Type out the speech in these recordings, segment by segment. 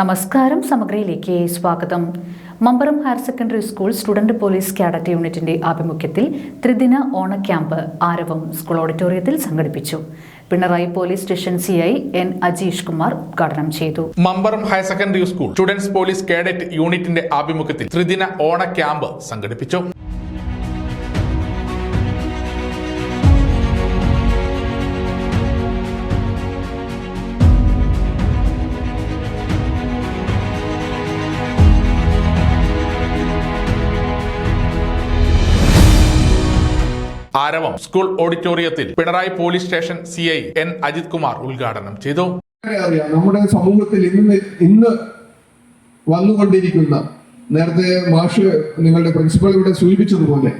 നമസ്കാരം സമഗ്രയിലേക്ക് സ്വാഗതം. Mambaram higher secondary school student police cadet യൂണിറ്റിന്റെ ആഭിമുഖ്യത്തിൽ ത്രിദിന ഓണ ക്യാമ്പ് ആരവം സ്കൂൾ ഓഡിറ്റോറിയത്തിൽ സംഘടിപ്പിച്ചു. Pinarayi police station C I N Ajeesh Kumar ഉദ്ഘാടനം ചെയ്തു. Mambaram higher secondary school students police cadet യൂണിറ്റിന്റെ ആഭിമുഖ്യത്തിൽ ത്രിദിന ഓണ ക്യാമ്പ് സംഘടിപ്പിച്ചു. ആരവം സ്കൂൾ ഓഡിറ്റോറിയത്തിൽ Pinarayi police station C I N Ajith Kumar ഉദ്ഘാടനം ചെയ്തു. നമ്മുടെ സമൂഹത്തിൽ ഇന്ന് ഇന്ന് വന്നുകൊണ്ടിരിക്കുന്ന നേരത്തെ മാഷ് നിങ്ങളുടെ പ്രിൻസിപ്പൽ ഇവിടെ സൂചിപ്പിച്ചതുപോലെ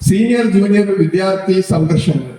സീനിയർ ജൂനിയർ വിദ്യാർത്ഥി സംഘർഷങ്ങൾ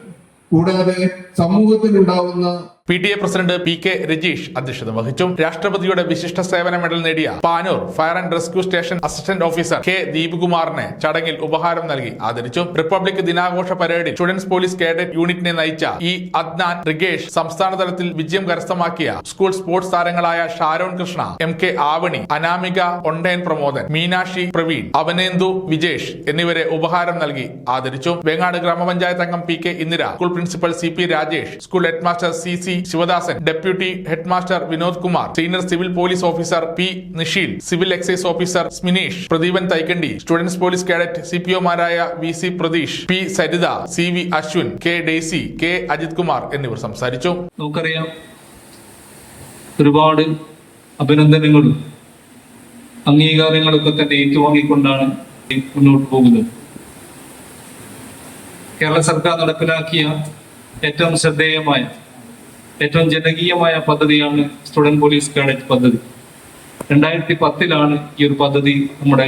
കൂടാതെ സമൂഹത്തിൽ സമൂഹത്തിലുണ്ടാവുന്ന P T A president P K Rajeesh അധ്യക്ഷത വഹിച്ചു രാഷ്ട്രപതിയുടെ വിശിഷ്ട സേവന മെഡൽ നേടിയ Panoor fire and rescue station assistant officer K ദീപകുമാറിനെ ചടങ്ങിൽ ഉപഹാരം നൽകി ആദരിച്ചു റിപ്പബ്ലിക് ദിനാഘോഷ പരേഡിൽ സ്റ്റുഡൻസ് പോലീസ് കേഡറ്റ് യൂണിറ്റിനെ നയിച്ച ഇ അദ്നാൻ റിഗേഷ് സംസ്ഥാന തലത്തിൽ വിജയം കരസ്ഥമാക്കിയ സ്കൂൾ സ്പോർട്സ് താരങ്ങളായ ഷാരോൺ കൃഷ്ണ എം കെ ആവണി അനാമിക ഒണ്ടയൻ പ്രമോദൻ മീനാക്ഷി പ്രവീൺ അവനേന്ദു വിജേഷ് എന്നിവരെ ഉപഹാരം നൽകി ആദരിച്ചു വേങ്ങാട് ഗ്രാമപഞ്ചായത്ത് അംഗം P K Indira school principal C P Rajesh school headmaster C C Sivadasan deputy headmaster Vinod Kumar senior civil police officer P Nisheel civil excise officer Smineesh Pradeepan Thaikkandi students police cadet C P ഒമാരായ V C Pratheesh P Saritha C V Aswin K Daisy K Ajith Kumar എന്നിവർ സംസാരിച്ചു. നമുക്കറിയാം ഒരുപാട് അഭിനന്ദനങ്ങളും അംഗീകാരങ്ങളൊക്കെ തന്നെ ഏറ്റുവാങ്ങിക്കൊണ്ടാണ് മുന്നോട്ട് പോകുന്നത്. കേരള സർക്കാർ നടപ്പിലാക്കിയ ഏറ്റവും ശ്രദ്ധേയമായ ഏറ്റവും ജനകീയമായ പദ്ധതിയാണ് സ്റ്റുഡന്റ് പോലീസ് കാഡറ്റ് പദ്ധതി. രണ്ടായിരത്തി പത്തിലാണ് ഈ ഒരു പദ്ധതി നമ്മുടെ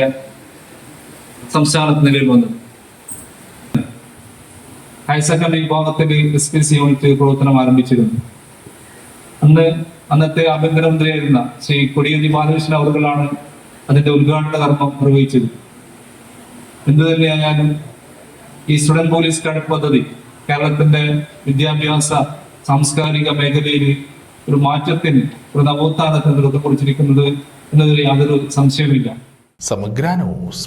സംസ്ഥാനത്ത് നിലയിൽ വന്നത്. ഹയർ സെക്കൻഡറി വിഭാഗത്തിൽ എസ് പി സി യൂണിറ്റ് പ്രവർത്തനം ആരംഭിച്ചിരുന്നു. അന്ന് അന്നത്തെ ആഭ്യന്തരമന്ത്രിയായിരുന്ന ശ്രീ കൊടിയേരി ബാലകൃഷ്ണൻ അവർകളാണ് അതിന്റെ ഉദ്ഘാടന കർമ്മം നിർവഹിച്ചത്. എന്തു തന്നെയായാലും ഈ സ്റ്റുഡന്റ് പോലീസ് കാഡറ്റ് പദ്ധതി കേരളത്തിന്റെ വിദ്യാഭ്യാസ സാംസ്കാരിക മേഖലയിൽ ഒരു മാറ്റത്തിന് ഒരു നവോത്ഥാനത്തിന് കുറിച്ചിരിക്കുന്നത് എന്നതിൽ യാതൊരു സംശയവുമില്ല. സമഗ്ര ന്യൂസ്